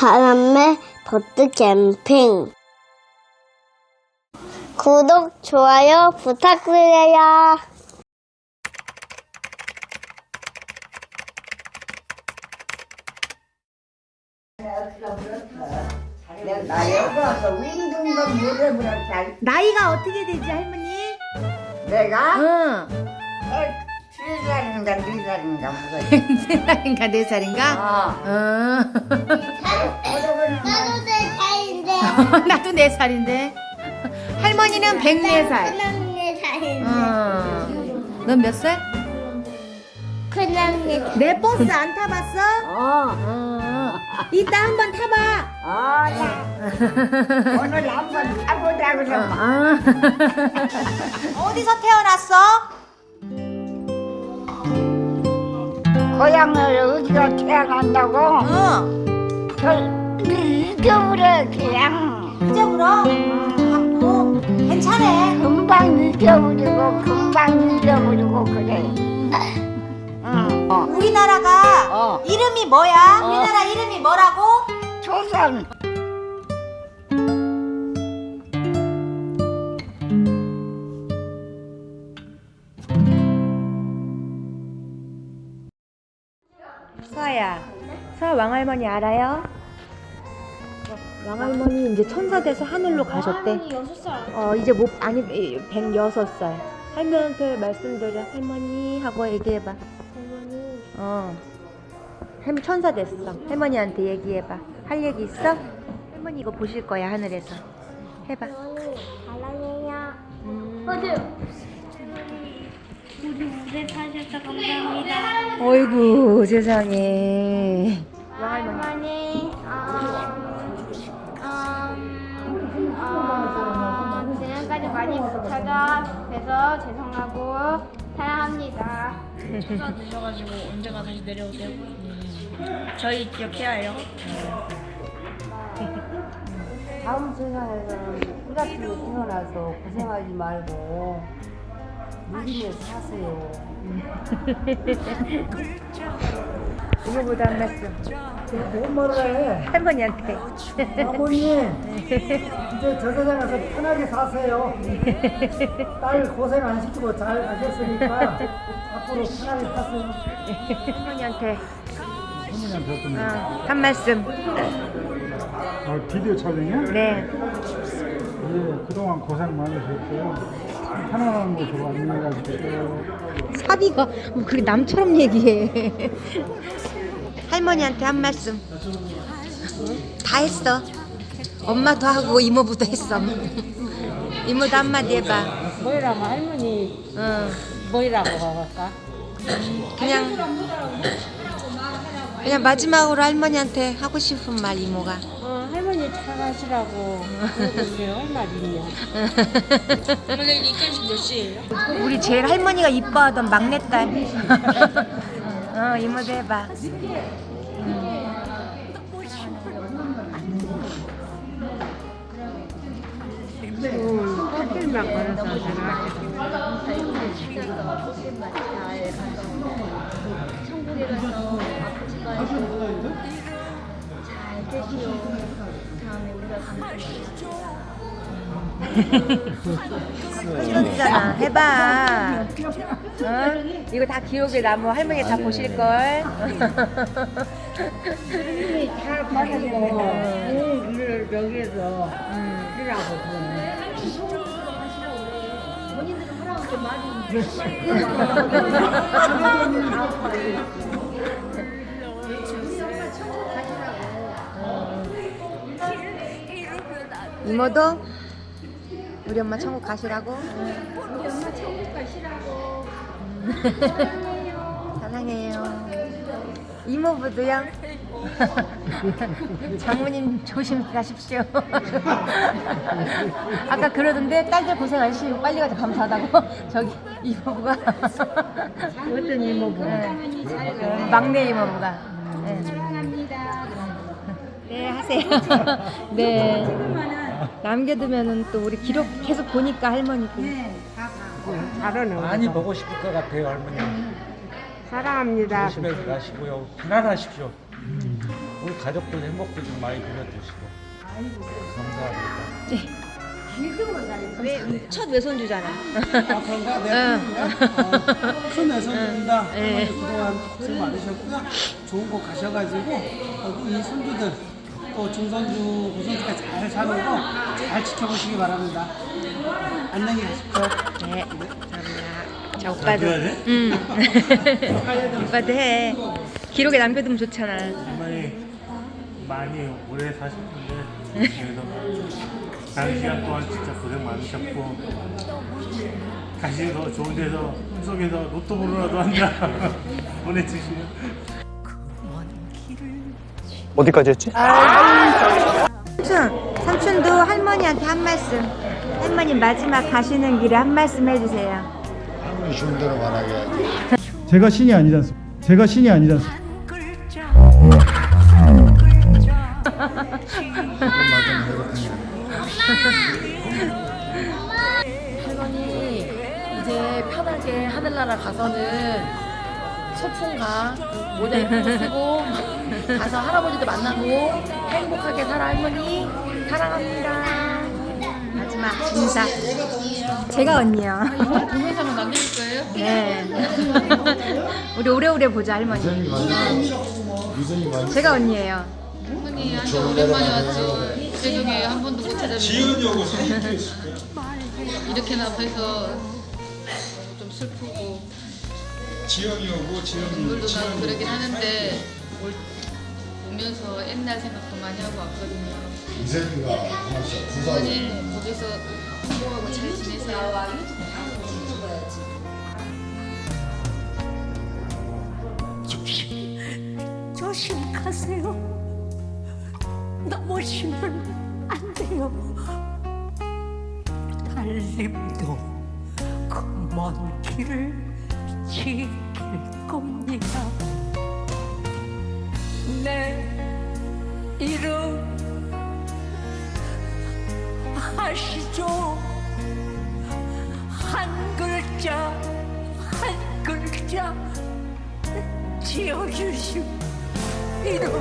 바람의 버드 캠핑 구독, 좋아요 부탁드려요. 나이가 어떻게 되지 할머니? 내가 응. 세 살인가 네 살인가 무슨 세 살인가 네 살인가? 어 응. 나도 내 차인데. 나도 네 살인데. 할머니는 백네 살. 그냥 내 차인데. 응. 넌몇 살? 그냥 내 차. 내 버스 안 타봤어? 어. 응. 이따 한번 타봐. 아, 나 오늘 한번 타보자 그래. 아. 어디서 태어났어? 고향을 어디가 태어난다고? 응. 저 잊어버려 그냥 이제부터 갖고 괜찮아. 금방 잊어버리고 금방 잊어버리고 그래. 응. 어. 우리나라가 어. 이름이 뭐야? 어. 우리나라 이름이 뭐라고? 조선 왕할머니 알아요? 왕할머니 이제 천사 돼서 하늘로 가셨대. 여섯 살. 어 이제 못 아니 106살. 할머니한테 말씀드려. 할머니 하고 얘기해봐. 할머니. 어. 할머니 천사 됐어. 할머니한테 얘기해봐. 할 얘기 있어? 할머니 이거 보실 거야 하늘에서. 해봐. 사랑해요. 음. 맞아요. 우리 오래 사셔서 감사합니다. 어이구 세상에. 할머니, 어, 음, 어, 지금까지 많이 못 찾아뵈서 죄송하고 사랑합니다. 천사 드셔가지고 언제가 다시 내려오세요? 저희 기억해야 해요. 다음 세상에는 같은 거 태어나서 고생하지 말고 누리면서 사세요. 이거보다 한 말씀. 뭔 말을 해? 할머니한테. 아버님, 이제 저 세상에서 편하게 사세요. 딸 고생 안 시키고 잘 가셨으니까 앞으로 편하게 사세요. 할머니한테? 어, 한 말씀. 아, 비디오 촬영이요? 네. 예, 그동안 고생 많으셨고요. 편안한 곳으로 안내해가지고 사비가 뭐 그렇게 남처럼 얘기해. 할머니한테 한 말씀. 다 했어. 엄마도 하고 이모부도 했어. 이모도 한마디 해봐. 뭐라고 할머니 응. 뭐라고 할까? 그냥 그냥 마지막으로 할머니한테 하고 싶은 말 이모가. 어, 할머니 차 가시라고 그러고 할말 있냐? 오늘 입간식 몇 시에요? 우리 제일 할머니가 이뻐하던 막내딸. 어 이모도 해봐. 햇빛만 걸어서 제가 이거잖아. 해봐. 어? 이거 다 기억에 남어. 할머니 다 보실 걸. 잘 받아서 일을 여기에서 그러네. 이모도 우리 엄마 천국 가시라고. 우리 엄마 천국 가시라고. 사랑해요. 이모부도요. 장모님 조심히 가십시오. 아까 그러던데 딸들 고생 안 시키고 빨리 가서 감사하다고 저기 이모부가 어떤 이모부? 네. 막내 이모부가. 네. 네 하세요. 네. 남겨두면은 또 우리 기록 계속 보니까 할머니도. 잘하네. 많이 보고 싶을 것 같아요, 할머니. 사랑합니다. 조심해서 가시고요. 편안하십시오. 우리 가족들 행복도 좀 많이 빌어주시고 감사합니다. 첫 외손주잖아. 아, 그런가? 네. 어, 큰 애손입니다. 네. 그동안 고생 많으셨고요. 좋은 곳 가셔가지고 어, 이 손주들 또 중손주, 고손주가 잘 사는 거잘 지켜보시기 바랍니다. 안녕히 가십시오. 네, 감사합니다. 자, 오빠도. 응. 오빠도 해. 기록에 남겨두면 좋잖아. 할머니 많이 오래 사셨는데 그래도 다른 시간 동안 진짜 고생 많으셨고 다시 더 좋은 데서 꿈속에서 로또 보러라도 한다 보내주시면 어디까지 했지? 삼촌, 삼촌도 할머니한테 한 말씀. 할머니 마지막 가시는 길에 한 말씀 해주세요. 아무리 좋은 대로 말하게 제가 신이 아니지 않습니까? 제가 신이 아니지 않습니까? 할머니 이제 편하게 하늘나라 가서는 소풍 가 모자 예쁘게 쓰고 가서 할아버지도 만나고 행복하게 살아 할머니 사랑합니다. 마지막 인사. 제가 언니요. 동영상은 남겨줄 거예요? 네. 우리 오래오래 보자 할머니. 제가 언니예요. 할머니 완전 오랜만에 왔죠. 죄송해요 한 번도 못 찾아뵙고 이렇게나 뵈서 좀 슬프고 지영이 오고 지영이 눈물도 나고 그러긴 하는데 올, 오면서 옛날 생각도 많이 하고 왔거든요. 이세민가 하나씩 부산 할머니 거기서 행복하고 잘 지내세요. 조심하세요. 넘어지면 안 돼요. 달림도 그 먼 길을 지킬 겁니다. 내 이름 아시죠? 한 글자 한 글자 지어주시오. 이름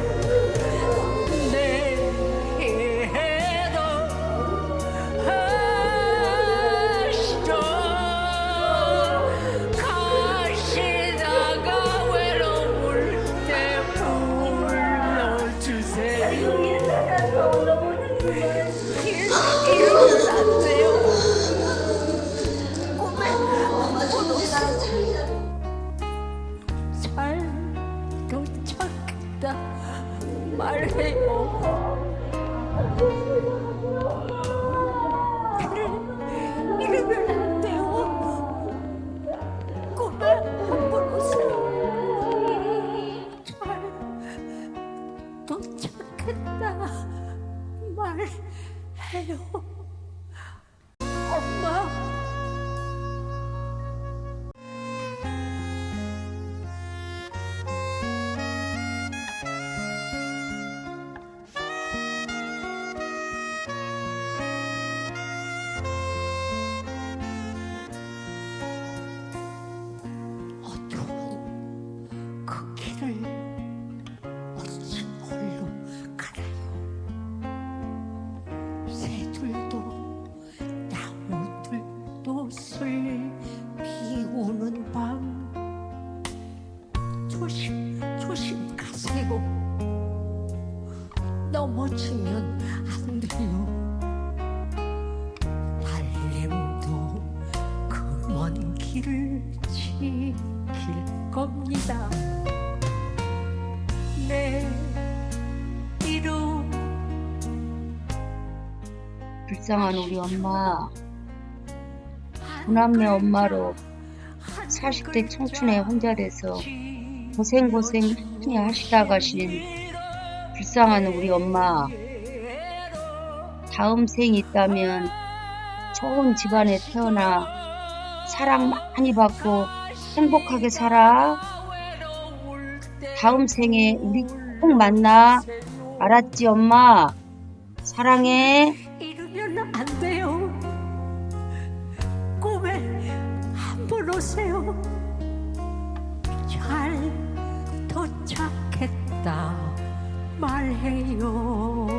말해요. 말해요. 엄마. 넘어지면 안 돼요. 달림도 그 먼 길을 지킬 겁니다. 내 이름 불쌍한 우리 엄마, 구남매 엄마로. 40대 청춘에 혼자 돼서 고생고생 하시다 가신 불쌍한 우리 엄마. 다음 생이 있다면 좋은 집안에 태어나 사랑 많이 받고 행복하게 살아. 다음 생에 우리 꼭 만나. 알았지, 엄마? 사랑해. 이러면 안 돼요. 꿈에 한 번 오세요. 잘 도착했다 말해요.